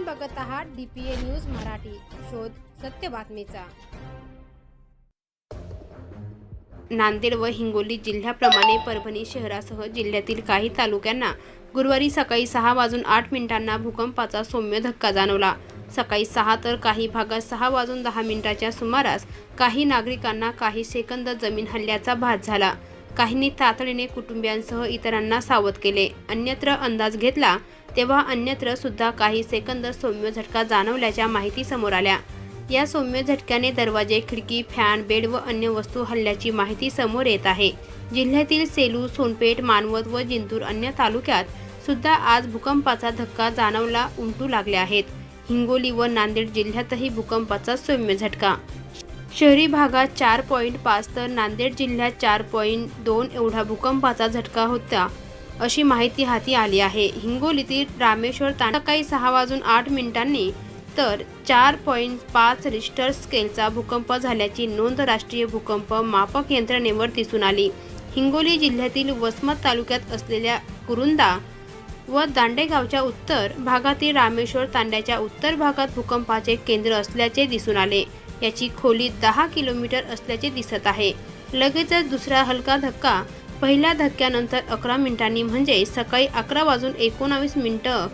आपण बघत आहात डीपीए न्यूज मराठी. शोध सत्य बातमीचा. नांदेड व हिंगोली जिल्ह्याप्रमाणे परभणी शहरासह जिल्ह्यातील काही तालुक्यांना गुरुवारी सकाळी सहा वाजून आठ मिनिटांना भूकंपाचा सौम्य धक्का जाणवला. सकाळी सहा तर काही भागात सहा वाजून दहा मिनिटाच्या सुमारास काही नागरिकांना काही सेकंद जमीन हल्ल्याचा भास झाला. काहींनी तातडीने कुटुंबियांसह इतरांना सावध केले. अन्यत्र अंदाज घेतला तेव्हा अन्यत्र सुद्धा काही सेकंद सौम्य झटका जाणवल्याच्या माहिती समोर आल्या. या सौम्य झटक्याने दरवाजे खिडकी फॅन बेड व अन्य वस्तू हल्ल्याची माहिती समोर येत आहे. जिल्ह्यातील सेलू सोनपेठ मानवत व जिंतूर अन्य तालुक्यात सुद्धा आज भूकंपाचा धक्का जाणवला उमटू लागले आहेत. हिंगोली व नांदेड जिल्ह्यातही भूकंपाचा सौम्य झटका. शहरी भागात चार पॉईंट पाच तर नांदेड जिल्ह्यात चार पॉईंट दोन एवढा भूकंपाचा झटका होता. अशी माहिती हाती आली आहे. हिंगोलीतील रामेश्वर तांडा सकाळी सहा वाजून आठ मिनिटांनी तर चार पॉईंट पाच रिस्टर स्केलचा भूकंप झाल्याची नोंद राष्ट्रीय भूकंप मापक यंत्रणेवर दिसून आली. हिंगोली जिल्ह्यातील वसमत तालुक्यात असलेल्या कुरुंदा व दांडेगावच्या उत्तर भागातील रामेश्वर तांड्याच्या उत्तर भागात भूकंपाचे केंद्र असल्याचे दिसून आले. याची खोली दहा किलोमीटर असल्याचे दिसत आहे. लगेचच दुसरा हलका धक्का पहिल्या धक्क्यानंतर अकरा मिनिटांनी म्हणजे सकाळी अकरा वाजून एकोणावीस मिनिटं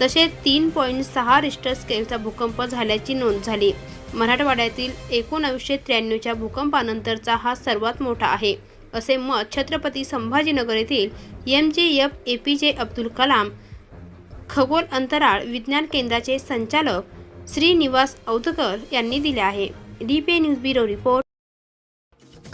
तसेच तीन पॉईंट सहा रिस्टर स्केलचा भूकंप झाल्याची नोंद झाली. मराठवाड्यातील एकोणावीसशे त्र्याण्णवच्या भूकंपानंतरचा हा सर्वात मोठा आहे असे मत छत्रपती संभाजीनगर येथील एम जे एफ ए पी जे अब्दुल कलाम खगोल अंतराळ विज्ञान केंद्राचे संचालक श्रीनिवास औदकर यांनी दिले आहे. D P news bureau report